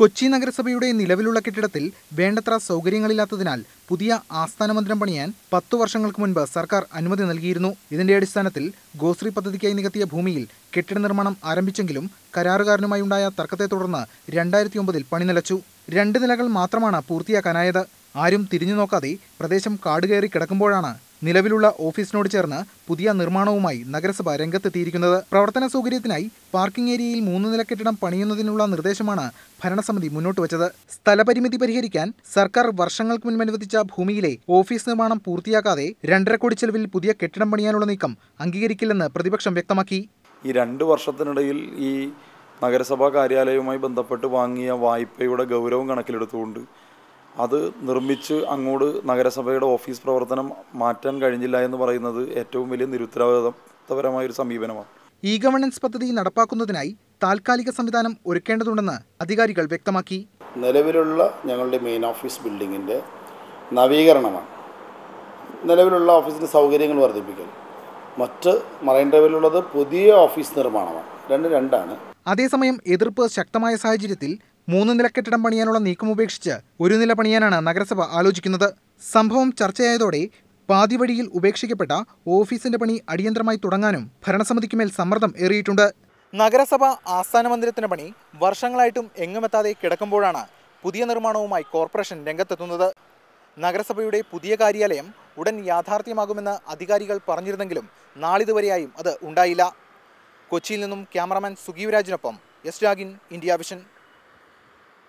കൊച്ചി നഗരസഭയുടെ നിലവിലുള്ള കെട്ടിടത്തിൽ വേണ്ടത്ര സൗകര്യങ്ങളില്ലാത്തതിനാൽ പുതിയ ആസ്ഥാന മന്ദിരം പണിയാൻ പത്തു വർഷങ്ങൾക്ക് മുൻപ് സർക്കാർ അനുമതി നൽകിയിരുന്നു. ഇതിന്റെ അടിസ്ഥാനത്തിൽ ഗോശ്രീ പദ്ധതിക്കായി നികത്തിയ ഭൂമിയിൽ കെട്ടിട നിർമ്മാണം ആരംഭിച്ചെങ്കിലും കരാറുകാരനുമായി ഉണ്ടായ തർക്കത്തെ തുടർന്ന് രണ്ടായിരത്തി ഒമ്പതിൽ പണി നിലച്ചു. രണ്ട് നിലകൾ മാത്രമാണ് പൂർത്തിയാക്കാനായത്. ആരും തിരിഞ്ഞു നോക്കാതെ പ്രദേശം കാടുകയറി കിടക്കുമ്പോഴാണ് നിലവിലുള്ള ഓഫീസിനോട് ചേർന്ന് പുതിയ നിർമ്മാണവുമായി നഗരസഭ രംഗത്തെത്തിയിരിക്കുന്നത്. പ്രവർത്തന സൗകര്യത്തിനായി പാർക്കിംഗ് ഏരിയയിൽ മൂന്ന് നില കെട്ടിടം പണിയുന്നതിനുള്ള നിർദ്ദേശമാണ് ഭരണസമിതി മുന്നോട്ട് വച്ചത്. സ്ഥലപരിമിതി പരിഹരിക്കാൻ സർക്കാർ വർഷങ്ങൾക്ക് മുൻപ് അനുവദിച്ച ഭൂമിയിലെ ഓഫീസ് നിർമ്മാണം പൂർത്തിയാക്കാതെ രണ്ടര കോടി ചെലവിൽ പുതിയ കെട്ടിടം പണിയാനുള്ള നീക്കം അംഗീകരിക്കില്ലെന്ന് പ്രതിപക്ഷം വ്യക്തമാക്കി. ഈ രണ്ട് വർഷത്തിനിടയിൽ ഈ നഗരസഭാ കാര്യാലയവുമായി ബന്ധപ്പെട്ട് വാങ്ങിയ വായ്പയുടെ ഗൗരവം കണക്കിലെടുത്തുകൊണ്ട് അത് നിർമ്മിച്ച് അങ്ങോട്ട് നഗരസഭയുടെ ഓഫീസ് പ്രവർത്തനം മാറ്റാൻ കഴിഞ്ഞില്ല എന്ന് പറയുന്നത് ഏറ്റവും വലിയ നിരുത്തരവാദിത്തപരമായ ഒരു സമീപനമാണ്. ഇ ഗവർണൻസ് പദ്ധതി നടപ്പാക്കുന്നതിനായി താൽക്കാലിക സംവിധാനം ഒരുക്കേണ്ടതുണ്ടെന്ന് അധികാരികൾ വ്യക്തമാക്കി. നിലവിലുള്ള ഞങ്ങളുടെ മെയിൻ ഓഫീസ് ബിൽഡിങ്ങിന്റെ നവീകരണമാണ്. നിലവിലുള്ള ഓഫീസിന്റെ സൗകര്യങ്ങൾ വർദ്ധിപ്പിക്കൽ. മറ്റ് മറൈൻ ഡ്രൈവിലുള്ളത് പുതിയ ഓഫീസ് നിർമ്മാണമാണ്. രണ്ട് രണ്ടാണ്. അതേസമയം എതിർപ്പ് ശക്തമായ സാഹചര്യത്തിൽ മൂന്ന് നില കെട്ടിടം പണിയാനുള്ള നീക്കം ഉപേക്ഷിച്ച് ഒരു നില പണിയാനാണ് നഗരസഭ ആലോചിക്കുന്നത്. സംഭവം ചർച്ചയായതോടെ പാതിവഴിയിൽ ഉപേക്ഷിക്കപ്പെട്ട ഓഫീസിന്റെ പണി അടിയന്തരമായി തുടങ്ങാനും ഭരണസമിതിക്കുമേൽ സമ്മർദ്ദം ഏറിയിട്ടുണ്ട്. നഗരസഭ ആസ്ഥാന മന്ദിരത്തിന്റെ പണി വർഷങ്ങളായിട്ടും എങ്ങുമെത്താതെ കിടക്കുമ്പോഴാണ് പുതിയ നിർമ്മാണവുമായി കോർപ്പറേഷൻ രംഗത്തെത്തുന്നത്. നഗരസഭയുടെ പുതിയ കാര്യാലയം ഉടൻ യാഥാർത്ഥ്യമാകുമെന്ന് അധികാരികൾ പറഞ്ഞിരുന്നെങ്കിലും നാളിതുവരെയായും അത് ഉണ്ടായില്ല. കൊച്ചിയിൽ നിന്നും ക്യാമറമാൻ സുഗീവരാജിനൊപ്പം എസ് രാഗിൻ ഇന്ത്യ വിഷൻ.